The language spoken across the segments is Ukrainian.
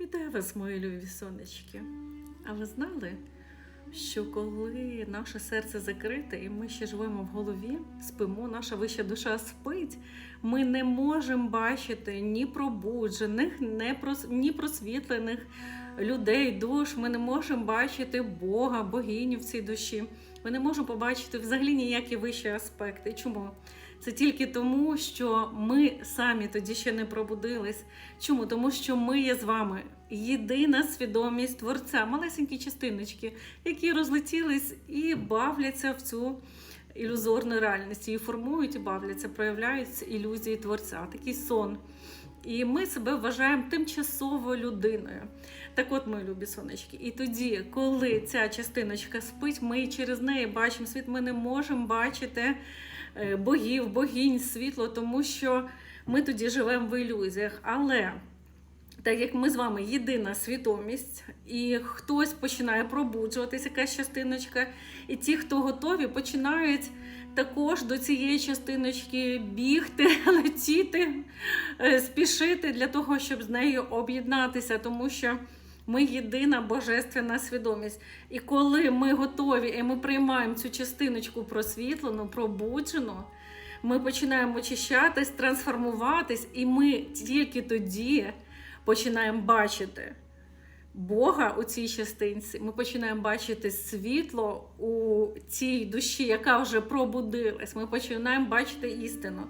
Вітаю вас, мої любі сонечки. А ви знали, що коли наше серце закрите і ми ще живемо в голові, спимо, наша вища душа спить, ми не можемо бачити ні пробуджених, ні прос- ні просвітлених людей, душ. Ми не можемо бачити Бога, богиню в цій душі. Ми не можемо побачити взагалі ніякі вищі аспекти. Чому? Це тільки тому, що ми самі тоді ще не пробудились. Чому? Тому що ми є з вами єдина свідомість творця, малесенькі частиночки, які розлетілись і бавляться в цю ілюзорну реальність, її формують і бавляться, проявляються ілюзії творця, такий сон. І ми себе вважаємо тимчасовою людиною. Так от, мої любі сонечки, і тоді, коли ця частиночка спить, ми через неї бачимо світ, ми не можемо бачити е, богів, богінь, світло, тому що ми тоді живемо в ілюзіях. Але так як ми з вами єдина свідомість, і хтось починає пробуджуватися, якась частиночка, і ті, хто готові, починають також до цієї частиночки бігти, летіти, е, спішити для того, щоб з нею об'єднатися, тому що ми єдина божественна свідомість. І коли ми готові і ми приймаємо цю частиночку просвітлену, пробуджену, ми починаємо очищатись, трансформуватись, і ми тільки тоді починаємо бачити Бога у цій частинці. Ми починаємо бачити світло у цій душі, яка вже пробудилась. Ми починаємо бачити істину.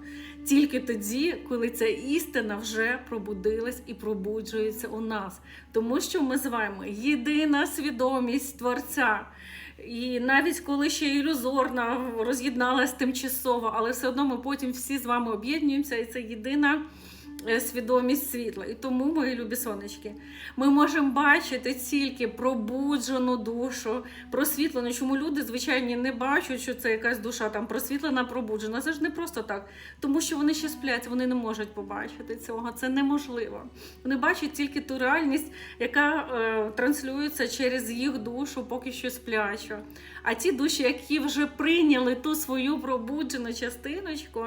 Тільки тоді, коли ця істина вже пробудилась і пробуджується у нас. Тому що ми з вами єдина свідомість Творця. І навіть коли ще ілюзорна роз'єдналась тимчасово, але все одно ми потім всі з вами об'єднуємося, і це єдина свідомість світла. І тому, мої любі сонечки, ми можемо бачити тільки пробуджену душу, просвітлену. Чому люди, звичайні, не бачать, що це якась душа там просвітлена, пробуджена. Це ж не просто так. Тому що вони ще сплять, вони не можуть побачити цього. Це неможливо. Вони бачать тільки ту реальність, яка е, транслюється через їх душу, поки що сплячу. А ті душі, які вже прийняли ту свою пробуджену частиночку,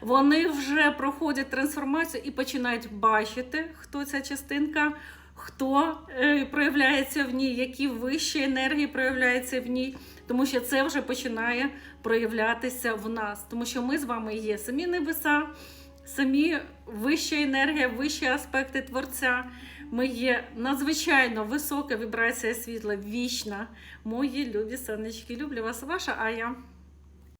вони вже проходять трансформацію і починають бачити, хто ця частинка. Хто е, проявляється в ній, які вищі енергії проявляються в ній, тому що це вже починає проявлятися в нас, тому що ми з вами є самі небеса, самі вища енергія, вищі аспекти творця. Ми є надзвичайно висока вібрація світла, вічна. Мої любі сонечки. Люблю вас, ваша Ая.